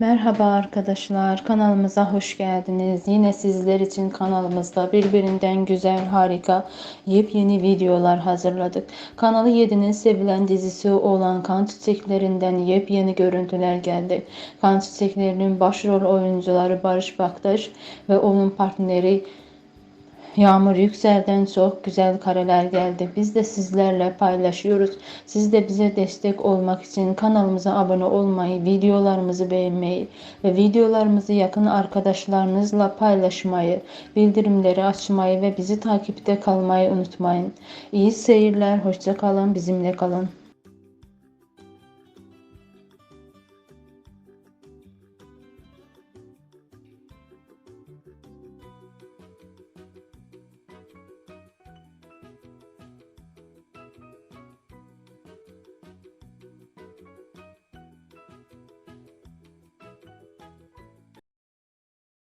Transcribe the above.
Merhaba arkadaşlar, kanalımıza hoş geldiniz. Yine sizler için kanalımızda birbirinden güzel, harika, yepyeni videolar hazırladık. Kanalı 7'nin sevilen dizisi olan Kan Çiçeklerinden yepyeni görüntüler geldi. Kan Çiçekleri'nin başrol oyuncuları Barış Baktaş ve onun partneri Yağmur Yüksel'den çok güzel kareler geldi. Biz de sizlerle paylaşıyoruz. Siz de bize destek olmak için kanalımıza abone olmayı, videolarımızı beğenmeyi ve videolarımızı yakın arkadaşlarınızla paylaşmayı, bildirimleri açmayı ve bizi takipte kalmayı unutmayın. İyi seyirler, hoşça kalın, bizimle kalın.